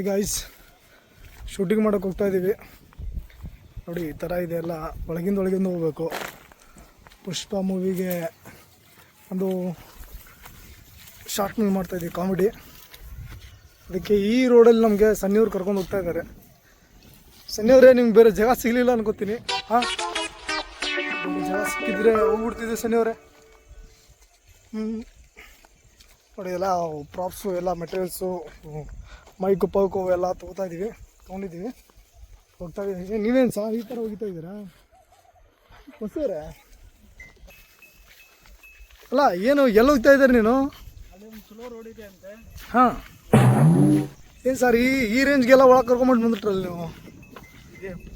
ಈಗ ice shooting ಮಾಡೋಕೆ ಹೋಗ್ತಾ ಇದ್ದೀವಿ ನೋಡಿ, ಈ ಥರ ಇದೆ ಎಲ್ಲ. ಒಳಗಿಂದ ಒಳಗಿಂದ ಹೋಗ್ಬೇಕು. ಪುಷ್ಪ ಮೂವಿಗೆ ಒಂದು ಶಾರ್ಟ್ ಮೂವಿ ಮಾಡ್ತಾಯಿದ್ದೀವಿ ಕಾಮಿಡಿ ಅದಕ್ಕೆ ಈ ರೋಡಲ್ಲಿ ನಮಗೆ ಸನ್ನಿಯವ್ರು ಕರ್ಕೊಂಡು ಹೋಗ್ತಾ ಇದ್ದಾರೆ. ಸನ್ನಿಯವರೇ ನಿಮ್ಗೆ ಬೇರೆ ಜಾಗ ಸಿಗಲಿಲ್ಲ ಅನ್ಕೋತೀನಿ. ಹಾಂ? ಜಾಗ ಸಿಕ್ಕಿದ್ರೆ ಹೋಗ್ಬಿಡ್ತಿದ್ದೆ ಸನ್ನಿಯವರೇ ಹ್ಞೂ ನೋಡಿ, ಎಲ್ಲ ಪ್ರಾಪ್ಸು ಎಲ್ಲ ಮೆಟೀರಿಯಲ್ಸು ಮೈಕು ಪೌಕು ಎಲ್ಲ ತಗೋತಾ ಇದ್ದೀವಿ ತೊಗೊಂಡಿದ್ದೀವಿ. ಹೋಗ್ತಾ ಇದ್ದೀವಿ ನೀವೇನು ಸಹ ಈ ಥರ ಹೋಗ್ತಾ ಇದ್ದೀರಾ? ಹೊಸವ್ರೆ ಅಲ್ಲ ಏನು ಎಲ್ಲಿ ಹೋಗ್ತಾ ಇದ್ದಾರೆ ನೀನು? ಸ್ಲೋ ರೋಡ್ ಇದೆ ಅಂತೆ ಹಾಂ. ಏನು ಸರ್ ಈ ಈ ರೇಂಜ್ಗೆಲ್ಲ ಒಳಗೆ ಕರ್ಕೊಂಬಿಟ್ಟು ಬಂದ್ಬಿಟ್ರಲ್ಲ ನೀವು?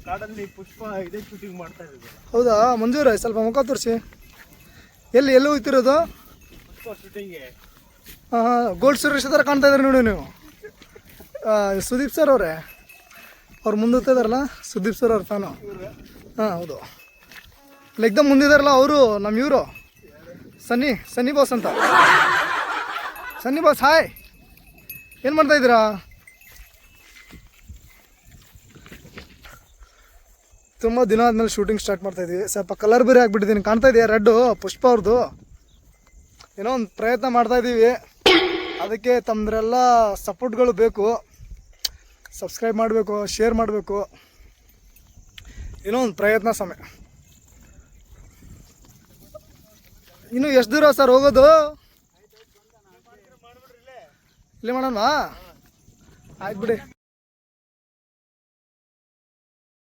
ಕಾಡಲ್ಲಿ ಪುಷ್ಪ ಇದೇ ಶೂಟಿಂಗ್ ಮಾಡ್ತಾ ಇದ್ದೀವಿ. ಹೌದಾ? ಮಂಜೂರ ಸ್ವಲ್ಪ ಮುಖ ತೋರಿಸಿ. ಎಲ್ಲಿ ಎಲ್ಲಿ ಹೋಗ್ತಿರೋದು? ಪುಷ್ಪ ಹಾಂ ಹಾಂ. ಗೋಲ್ಡ್ ಸುರೇಶ್ ಥರ ಕಾಣ್ತಾ ಇದ್ದಾರೆ ನೋಡಿ ನೀವು. ಸುದೀಪ್ ಸರ್ ಅವರೇ. ಅವ್ರು ಮುಂದೆ ಇದ್ದಾರಲ್ಲ ಸುದೀಪ್ ಸರ್ ಅವ್ರ ಫ್ಯಾನು. ಹಾಂ, ಹೌದು. ಮುಂದಿದ್ದಾರಲ್ಲ ಮುಂದಿದಾರಲ್ಲ ಅವರು ನಮ್ಮ ಇವರು ಸನ್ನಿ ಸನ್ನಿ ಬಾಸ್ ಅಂತ. ಸನ್ನಿ ಬಾಸ್ ಹಾಯ್ ಏನು ಮಾಡ್ತಾ ಇದ್ದೀರಾ? ತುಂಬ ದಿನ ಆದಮೇಲೆ ಶೂಟಿಂಗ್ ಸ್ಟಾರ್ಟ್ ಮಾಡ್ತಾ ಇದ್ದೀವಿ. ಸ್ವಲ್ಪ ಕಲರ್ ಬೇರೆ ಆಗಿಬಿಟ್ಟಿದ್ದೀನಿ ಕಾಣ್ತಾ ಇದೆಯಾ? ರೆಡ್ಡು ಪುಷ್ಪ ಅವ್ರದ್ದು ಏನೋ ಒಂದು ಪ್ರಯತ್ನ ಮಾಡ್ತಾ ಇದ್ದೀವಿ ಅದಕ್ಕೆ ತಮ್ಮದ್ರೆಲ್ಲ ಸಪೋರ್ಟ್ಗಳು ಬೇಕು. ಸಬ್ಸ್ಕ್ರೈಬ್ ಮಾಡಬೇಕು, ಶೇರ್ ಮಾಡಬೇಕು. ಏನೋ ಒಂದು ಪ್ರಯತ್ನ ಸಮಯ. ಇನ್ನು ಎಷ್ಟು ದೂರ ಸರ್ ಹೋಗೋದು? ಇಲ್ಲೇ ಮಾಡೋಣವಾ ಆಯ್ತು ಬಿಡಿ.